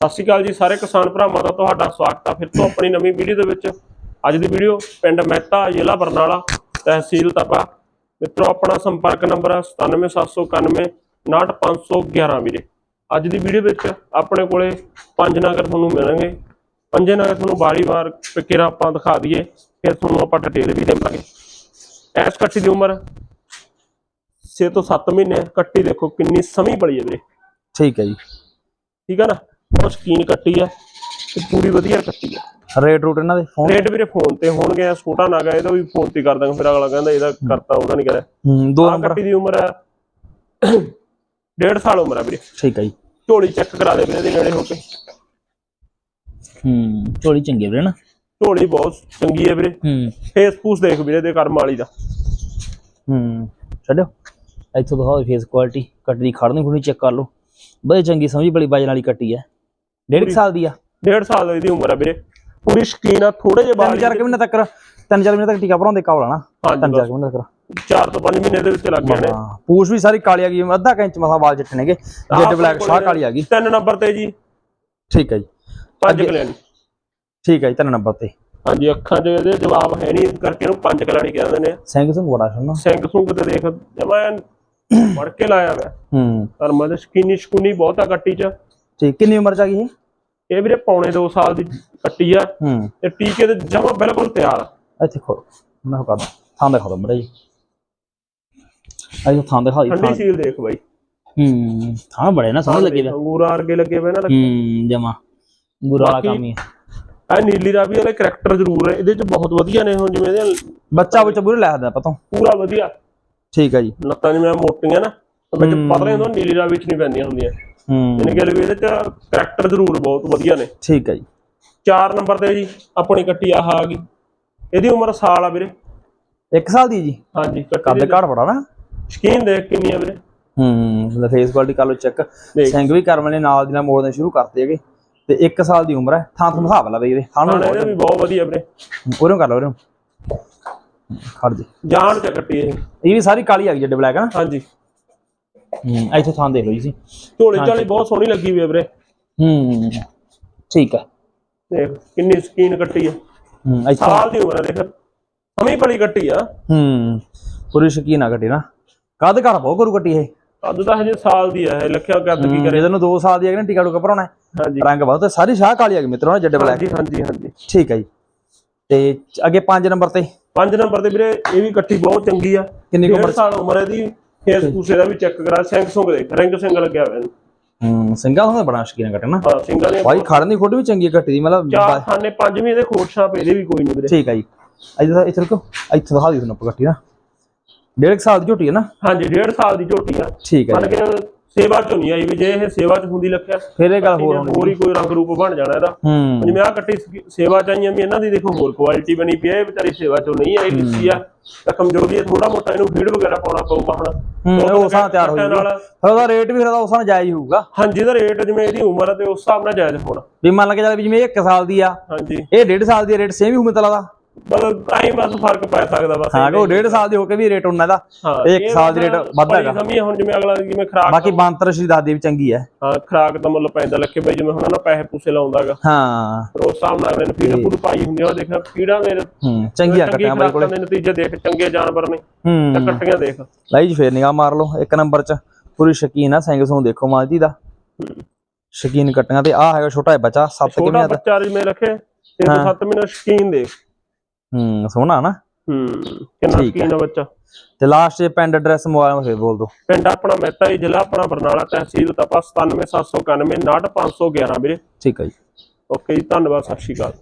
ਸਤਿ ਸ਼੍ਰੀ ਅਕਾਲ ਜੀ ਸਾਰੇ ਕਿਸਾਨ ਭਰਾਵਾਂ ਦਾ ਤੁਹਾਡਾ ਸਵਾਗਤ ਹੈ ਫਿਰ ਤੋਂ ਆਪਣੀ ਨਵੀਂ ਵੀਡੀਓ ਦੇ ਵਿੱਚ ਅੱਜ ਦੀ ਵੀਡੀਓ ਪਿੰਡ ਮਹਿਤਾ ਜ਼ਿਲ੍ਹਾ ਬਰਨਾਲਾ ਤਹਿਸੀਲ ਤਪਾ। ਮਿੱਤਰੋ ਆਪਣਾ ਸੰਪਰਕ ਨੰਬਰ ਹੈ 97791 98511 ਵੀਰੇ। ਅੱਜ ਦੀ ਵੀਡੀਓ ਵਿੱਚ ਆਪਣੇ ਕੋਲੇ ਪੰਜ ਨਗਰ ਤੁਹਾਨੂੰ ਮਿਲਣਗੇ। ਪੰਜੇ ਨਗਰ ਤੁਹਾਨੂੰ ਵਾਰੀ-ਵਾਰ ਪਿਕੇਰਾ ਆਪਾਂ ਦਿਖਾ ਦਈਏ ਫਿਰ ਤੁਹਾਨੂੰ ਆਪਾਂ ਡਿਟੇਲ ਵੀ ਦੇਵਾਂਗੇ। ਐਸ ਕੱਟੀ ਦੀ ਉਮਰ 6 ਤੋਂ 7 ਮਹੀਨੇ। ਕੱਟੀ ਦੇਖੋ ਕਿੰਨੀ ਸਮੀ ਬੜੀ ਹੈ ਵੀਰੇ। ਠੀਕ ਹੈ ਜੀ। ਠੀਕ ਹੈ ਨਾ? ਬਹੁਤ ਸਕੀਨ ਕੱਟੀ ਆ ਤੇ ਪੂਰੀ ਵਧੀਆ ਕੱਟੀ ਆ। ਰੇਟ ਰੂਟ ਇਹਨਾਂ ਦੇ ਫੋਨ ਰੇਟ ਵੀਰੇ ਫੋਨ ਤੇ ਹੋਣਗੇ ਆ ਛੋਟਾ ਨਾਗਾ ਇਹਦਾ ਵੀ ਫੋਨ ਤੇ ਕਰ ਦਾਂਗੇ ਫਿਰ ਅਗਲਾ ਕਹਿੰਦਾ ਇਹਦਾ ਕਰਤਾ ਉਹਦਾ ਨਹੀਂ ਕਰਿਆ। ਹੂੰ ਦੋ ਆ ਨੰਬਰ ਕੱਟੀ ਦੀ ਉਮਰ ਹੈ ਡੇਢ ਸਾਲ ਉਮਰ ਹੈ ਵੀਰੇ। ਠੀਕ ਹੈ ਜੀ। ਝੋਲੀ ਚੈੱਕ ਕਰਾ ਦੇ ਵੀਰੇ ਦੇ ਨੇੜੇ ਹੋ ਕੇ। ਹੂੰ ਝੋਲੀ ਚੰਗੀ ਵੀਰੇ ਨਾ। ਝੋਲੀ ਬਹੁਤ ਚੰਗੀ ਹੈ ਵੀਰੇ। ਹੂੰ। ਫੇਸ ਫੂਸ ਦੇਖ ਵੀਰੇ ਦੇ ਕਰਮ ਵਾਲੀ ਦਾ। ਹੂੰ ਛੱਡੋ ਇੱਥੋਂ ਦਿਖਾਓ ਫੇਸ ਕੁਆਲਿਟੀ ਕੱਟੀ ਦੀ ਖੜਨੀ ਖੁਣੀ ਚੈੱਕ ਕਰ ਲਓ। ਬੜੀ ਚੰਗੀ ਸਮਝੀ ਬੜੀ ਵਜਨ ਵਾਲੀ ਕੱਟੀ ਹੈ ਡੇਢ ਸਾਲ ਦੀ ਆ। ਡੇਢ ਸਾਲ ਦੀ ਉਮਰ ਹੈ ਵੀਰੇ। ਪੂਰੀ ਸਕੀਨ ਆ ਥੋੜੇ ਜਿਹੇ ਚਾਰ ਕੁ ਮਹੀਨੇ ਤੱਕ ਤਿੰਨ ਚਾਰ ਮਹੀਨੇ ਤੱਕ ਟੀਕਾ ਭਰਾਉਂਦੇ ਕਾਵਲਾ ਨਾ। ਹਾਂਜੀ ਤਿੰਨ ਚਾਰ ਬਸ। ਕੁ ਮਹੀਨੇ ਤੱਕ। ਚਾਰ ਤੋਂ 5 ਮਹੀਨੇ ਦੇ ਵਿੱਚ ਲੱਗ ਜਾਣੇ ਹਾਂ ਪੂਛ ਵੀ ਸਾਰੀ ਕਾਲੀ ਆ ਗਈ ਅੱਧਾ ਕੁ ਇੰਚ ਮਸਾ ਵਾਲ ਚਿੱਟੇ ਨੇਗੇ। ਜੈਡ ਬਲੈਕ ਸ਼ਾਹ ਕਾਲੀ ਆ ਗਈ। ਤਿੰਨ ਨੰਬਰ ਤੇ ਜੀ। ਠੀਕ ਹੈ ਜੀ। ਪੰਜ ਕਲੈਣੀ। ਠੀਕ ਹੈ ਜੀ ਤਿੰਨ ਨੰਬਰ ਤੇ। ਹਾਂਜੀ ਅੱਖਾਂ 'ਚ ਇਹਦੇ ਜਵਾਬ ਹੈ ਨਹੀਂ ਇਸ ਕਰਕੇ ਇਹਨੂੰ ਪੰਜ ਕਲੈਣੀ ਕਹਿੰਦੇ ਨੇ। ਸਿੰਘ ਸਿੰਘ ਬੜਾ ਸੋਹਣਾ। ਸਿੰਘ ਸੁੰਗ ਤੇ ਦੇਖ ਜਮਾਂ ਮੜ ਕੇ ਲਾਇਆ ਹੂੰ। ਧਰਮਾਂ ਦੇ ਸਕੀਨੀ ਸਕੂਨੀ ਬਹੁਤ ਆ ਕੱਟੀ 'ਚ। ਠੀਕ ਕਿੰਨੀ ਉਮਰ ਚ ਆ ਗਈ ਇਹ? ਇਹ ਵੀਰੇ ਪੌਣੇ 2 ਸਾਲ ਦੀ ਕੱਟੀ ਆ ਤੇ ਟੀਕੇ ਤੇ ਜਮਾ ਬਿਲਕੁਲ ਤਿਆਰ ਆ। ਇੱਥੇ ਖੋਲੋ ਮੈਂ ਕਰ ਥਾਂ ਦਿਖਾ ਦੋ ਮੜਾ ਜੀ। ਥਾਂ ਦਿਖਾ ਦੀ ਠੰਡੀ ਸੀਲ ਦੇਖ ਬਾਈ। ਹੂੰ ਥਾਂ ਬੜੇ ਨਾ ਸੋਹਣੇ ਲੱਗੇ ਵੇ ਅੰਗੂਰਾ ਵਰਗੇ ਲੱਗੇ ਹੋਏ ਨਾ ਹੂੰ ਜਮਾ। ਗੁਰੂ ਵਾਲਾ ਕੰਮ ਹੀ ਆ। ਨੀਲੀ ਰਾਵੀ ਵਾਲੇ ਕਰੈਕਟਰ ਜ਼ਰੂਰ ਹੈ ਇਹਦੇ 'ਚ ਬਹੁਤ ਵਧੀਆ ਨੇ ਹੁਣ ਜਿਵੇਂ ਇਹਦੇ ਬੱਚਾ ਵਿੱਚ ਬੁਰੇ ਲੈ ਦਿੰਦਾ ਪਤਾ ਪੂਰਾ ਵਧੀਆ। ਠੀਕ ਹੈ ਜੀ। ਲੱਤਾਂ ਜਿਵੇਂ ਮੋਟੀਆਂ ਨਾ ਵਿੱਚ। ਪਤਲੇ ਹੁੰਦੇ ਨੀਲੀ ਰਾਵੀ 'ਚ ਨਹੀਂ ਪੈਂਦੀਆਂ ਹੁੰਦੀਆਂ। ਹੂੰ। ਇਹਨੇ ਗੱਲ ਵੀ ਇਹਦੇ 'ਚ ਕਰੈਕਟਰ ਜ਼ਰੂਰ ਬਹੁਤ ਵਧੀਆ ਨੇ। ਠੀਕ ਹੈ ਜੀ। 4 ਨੰਬਰ ਤੇ ਜੀ ਆਪਣੀ ਕੱਟੀ ਆਹ ਆ ਗਈ। ਇਹਦੀ ਉਮਰ ਸਾਲ ਆ ਵੀਰੇ। 1 ਸਾਲ ਦੀ ਜੀ? ਹਾਂਜੀ ਕੱਦ ਘਾਟ ਬੜਾ ਨਾ। ਸਕੀਨ ਦੇਖ ਕਿੰਨੀ ਆ ਵੀਰੇ। ਹੂੰ ਫੇਸ ਕੁਆਲਿਟੀ ਕਰ ਚੈੱਕ ਸਿੰਘ ਵੀ ਕਰਮ ਨੇ ਨਾਲ ਦੀ ਨਾਲ ਮੋੜਨੇ ਸ਼ੁਰੂ ਕਰਤੇ ਹੈਗੇ। ਤੇ 1 ਸਾਲ ਦੀ ਉਮਰ ਹੈ। ਥਾਂ ਤੋਂ ਹਿਸਾਬ ਲਾ ਬਈ ਇਹਦੇ। ਥਾਂ ਨੂੰ ਵੀ ਬਹੁਤ ਵਧੀਆ ਵੀਰੇ। ਉਹਨੂੰ ਕਰ ਲਓ ਉਹਨੂੰ ਖੜ ਜੀ। ਜਾਨ ਚ ਕੱਟੀ ਇਹ। ਇਹ ਵੀ ਸਾਰੀ ਕਾਲੀ ਆ ਗਈ ਜੱਡ ਬਲੈਕ ਹੈ ਨਾ। ਹਾਂਜੀ। ਹੂੰ ਇੱਥੇ ਥਾਂ ਦੇਖ ਲਓ ਜੀ ਝੋਲੀ ਝਾਲੀ ਬਹੁਤ ਸੋਹਣੀ ਲੱਗੀ ਵੀ ਆ ਵੀਰੇ। ਹੂੰ ਠੀਕ ਹੈ ਦੇਖ ਕਿੰਨੀ ਸਕੀਨ ਕੱਟੀ ਆ। ਹੂੰ ਇੱਥੇ। ਸਾਲ ਦੀ ਉਮਰ ਆ ਦੇਖ। ਹਮੀ ਬੜੀ ਕੱਟੀ ਆ। ਹੂੰ ਪੂਰੀ ਸ਼ਕੀਨ ਆ ਕੱਟੀ ਨਾ। ਕਦ ਘਰ ਬਹੁਤ ਕਰੂ ਕੱਟੀ ਇਹ। ਅੱਜ ਤਾਂ ਹਜੇ ਸਾਲ ਦੀ ਆ ਇਹ ਲੱਖਿਆ ਕੱਦ ਕੀ ਕਰੇ। ਇਹਦੇ ਨੂੰ 2 ਸਾਲ ਦੀ ਹੈਗੀ ਨਾ ਟੀਕਾ ਟੂਕਾ ਭਰਾਉਣਾ। ਹਾਂਜੀ। ਰੰਗ ਬਹੁਤ ਸਾਰੀ ਸ਼ਾਹ ਕਾਲੀ ਆ ਗਈ ਮਿੱਤਰੋ ਨਾ ਜੱਡ ਬਲੈਕ। ਹਾਂਜੀ ਹਾਂਜੀ ਹਾਂਜੀ। ਠੀਕ ਹੈ ਜੀ। ਤੇ ਅੱਗੇ 5 ਨੰਬਰ ਤੇ। 5 ਨੰਬਰ ਤੇ ਵੀਰੇ ਇਹ ਵੀ ਕੱਟੀ ਬਹੁਤ ਚੰਗੀ ਆ। ਕਿੰਨੀ ਕੁ ਉਮਰ ਸਾਲ ਉਮਰ ਇਹਦੀ। ਫੇਸ ਫੂਸੇ ਦਾ ਵੀ ਚੈੱਕ ਕਰਾ ਸਿੰਘ ਸੁੰਗ ਦੇਖ ਰਿੰਗ ਸਿੰਘ ਲੱਗਿਆ ਹੋਇਆ ਇਹਨੂੰ। ਹੂੰ ਸਿੰਘਾਂ ਹੁੰਦਾ ਬੜਾ ਸ਼ਕੀਨ ਕੱਟਣਾ ਹਾਂ ਸਿੰਘਾਂ ਦੇ ਭਾਈ ਖੜਨ ਦੀ ਖੁੱਡ ਵੀ ਚੰਗੀ ਕੱਟੀ ਦੀ ਮਤਲਬ ਚਾਰ ਖਾਨੇ ਪੰਜਵੀਂ ਦੇ ਖੋਟ ਛਾਪ ਇਹਦੇ ਵੀ ਕੋਈ ਨਹੀਂ ਵੀਰੇ। ਠੀਕ ਹੈ ਜੀ। ਇੱਥੇ ਇੱਥੇ ਰੁਕੋ। ਇੱਥੇ ਦਿਖਾ ਦਿਓ ਤੁਹਾਨੂੰ ਆਪਾਂ ਨਾ। ਡੇਢ ਕੁ ਸਾਲ ਦੀ ਝੋਟੀ ਹੈ ਨਾ? ਹਾਂਜੀ ਡੇਢ ਸਾਲ ਦੀ ਝੋਟੀ ਆ। ਠੀਕ ਹੈ ਮੰਨ ਜੀ ਕੇ ਸੇਵਾ ਚੋਂ ਨਹੀਂ ਆਈ ਵੀ ਜੇ ਇਹ ਸੇਵਾ ਚ ਹੁੰਦੀ ਲੱਖਿਆ। ਫਿਰ ਇਹ ਗੱਲ ਹੋਰ ਹੋਰ ਹੋਣੀ ਹੀ ਕੋਈ ਰੰਗ ਰੂਪ ਬਣ ਜਾਣਾ ਇਹਦਾ। ਹੂੰ। ਜਿਵੇਂ ਆ ਕੱਟੀ ਸ- ਸੇਵਾ ਚਾਹੀਆਂ ਵੀ ਇਹਨਾਂ ਦੀ ਦੇਖੋ ਹੋਰ ਕੁਆਲਿਟੀ ਬਣੀ ਪਈ ਹੈ ਇਹ ਵਿਚਾਰੀ ਸੇਵਾ ਚੋਂ ਨਹੀਂ ਆਈ ਲਿੱਸੀ ਆ। ਤਾਂ ਕਮਜ਼ੋਰੀ ਹੈ ਥੋੜਾ ਮੋਟਾ ਇਹਨੂੰ ਫੀਡ ਵਗੈਰਾ ਪਾਉਣਾ ਪਊਗਾ ਹੁਣ। ਹੂੰ ਉਹ ਸਾਂ ਤਿਆਰ ਹੋ ਜਾਊਗਾ ਫਿਰ ਉਹਦਾ ਰੇਟ ਵੀ ਫਿਰ ਉਹਦਾ ਉਸ ਨਾਲ ਜਾਇਜ਼ ਹੋਊਗਾ। ਹਾਂਜੀ ਇਹਦਾ ਰੇਟ ਜਿਵੇਂ ਇਹਦੀ ਉਮਰ ਹੈ ਤੇ ਉਸ ਹਿਸਾਬ ਨਾਲ ਜਾਇਜ਼ ਹੋਣਾ। ਵੀ ਮੰਨ ਕੇ ਚੱਲ ਵੀ ਜਿਵੇਂ ਇਹ 1 ਸਾਲ ਦੀ ਆ ਹਾਂਜੀ। ਇਹ ਡੇਢ ਸਾਲ ਦੀ ਰੇਟ ਸੇਮ ਹੀ ਹੋਊ ਦਾ ਮਤਲਬ ਐਂ ਬਸ ਫ਼ਰਕ ਪੈ ਸਕਦਾ ਬਸ ਹਾਂ ਉਹ ਡੇਢ ਸਾਲ ਦੀ ਹੋ ਕੇ ਵੀ ਰੇਟ ਉਹਨਾਂ ਦਾ ਇੱਕ ਸਾਲ ਦੀ ਰੇਟ ਵੱਧ ਹੈਗਾ। ਸਮਝੀ ਹੁਣ ਜਿਵੇਂ ਅਗਲਾ ਜਿਵੇਂ ਖਰਾਕ ਬਾਕੀ ਬਾਂਤਰ ਸ਼੍ਰੀ ਦਾਦੀ ਵੀ ਚੰਗੀ ਹੈ। ਹਾਂ ਖਰਾਕ ਦਾ ਮੁੱਲ ਪੈਂਦਾ ਲੱਖੇ ਬਈ ਜਿਵੇਂ ਹੁਣ ਨਾ ਪੈਸੇ ਪੂਸੇ ਲਾਉਂਦਾਗਾ ਹਾਂ। ਹਿਸਾਬ ਨਾਲ ਇਹਨੇ ਫੀਡ ਫੂਡ ਪਾਈ ਹੁੰਦੀ ਉਹ ਦੇਖਣਾ ਫੀਡਾਂ ਦੇ ਹੂੰ ਚੰਗੀਆਂ ਚੰਗੀ ਕੱਟੀਆਂ ਬਾਈ ਕੋਲੇ। ਨਤੀਜੇ ਦੇਖ ਚੰਗੇ ਜਾਨਵਰ ਨੇ ਤਾਂ ਕੱਟੀਆਂ ਦੇਖ। ਲਈ ਜੀ ਫੇਰ ਨਿਗਾਹ ਮਾਰ ਲਓ ਇੱਕ ਨੰਬਰ 'ਚ ਪੂਰੀ ਸ਼ਕੀਨ ਆ ਸਿੰਘ ਨੂੰ ਦੇਖੋ ਮਾਜੀ ਦਾ। ਸ਼ਕੀਨ ਕੱਟੀਆਂ ਤੇ ਆ ਹੈਗਾ ਛੋਟਾ ਜਿਹਾ ਬੱਚਾ 7 ਛੋਟਾ ਕਿਵੇਂ ਦਾ ਬੱਚਾ ਜਿਵੇਂ ਰੱਖੇ 3-7 ਮਹੀਨੇ ਸ਼ਕੀਨ ਦੇ ਹੂੰ ਸੋਹਣਾ ਨਾ। ਹੂੰ ਕਿੰਨਾ ਠੀਕ ਸ਼ਕੀਨ ਆ ਬੱਚਾ? ਤੇ ਲਾਸਟ 'ਚ ਪਿੰਡ ਐਡਰੈਸ ਮੋਬਾਈਲ ਫੇਰ ਬੋਲ ਦਿਓ। ਪਿੰਡ ਆਪਣਾ ਮਹਿਤਾ ਜੀ ਜ਼ਿਲ੍ਹਾ ਆਪਣਾ ਬਰਨਾਲਾ ਤਹਿਸੀਲ ਤਪਾ 97791 98511 ਵੀਰੇ। ਠੀਕ ਹੈ ਜੀ। ਓਕੇ ਜੀ ਧੰਨਵਾਦ ਸਤਿ ਸ਼੍ਰੀ ਅਕਾਲ।